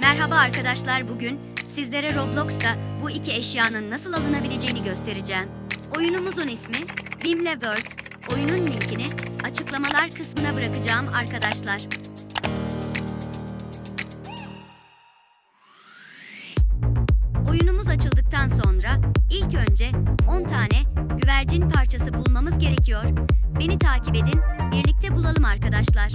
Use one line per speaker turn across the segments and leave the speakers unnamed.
Merhaba arkadaşlar bugün sizlere Roblox'ta bu iki eşyanın nasıl alınabileceğini göstereceğim. Oyunumuzun ismi Bimle World. Oyunun linkini açıklamalar kısmına bırakacağım arkadaşlar. Oyunumuz açıldıktan sonra ilk önce 10 tane güvercin parçası bulmamız gerekiyor. Beni takip edin, birlikte bulalım arkadaşlar.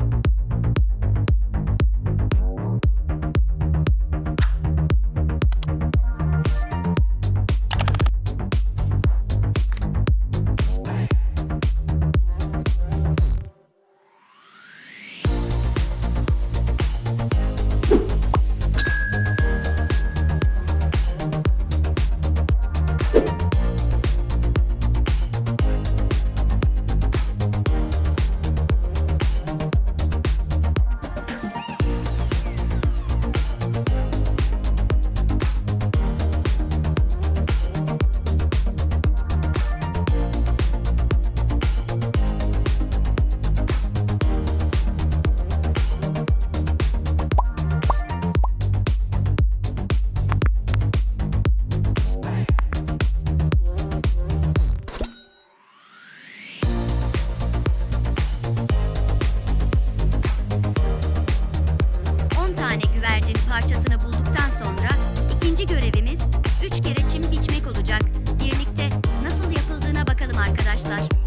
Parçasını bulduktan sonra ikinci görevimiz 3 kere çim biçmek olacak. Birlikte nasıl yapıldığına bakalım arkadaşlar.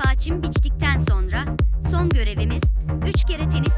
Defa biçtikten sonra son görevimiz 3 kere tenis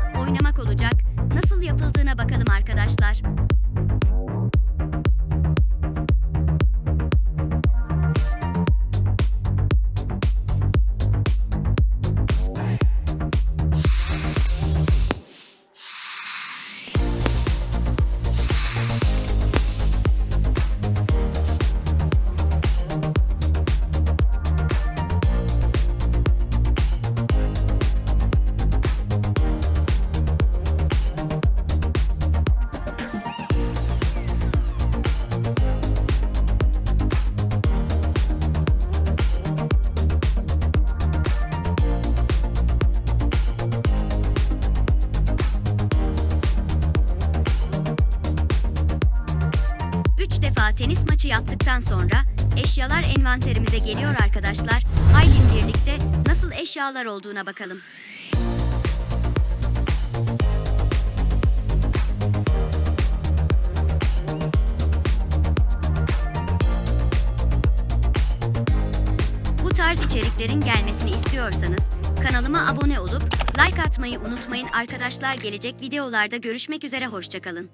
tenis maçı yaptıktan sonra eşyalar envanterimize geliyor arkadaşlar. Haydi birlikte nasıl eşyalar olduğuna bakalım. Bu tarz içeriklerin gelmesini istiyorsanız kanalıma abone olup like atmayı unutmayın arkadaşlar. Gelecek videolarda görüşmek üzere hoşçakalın.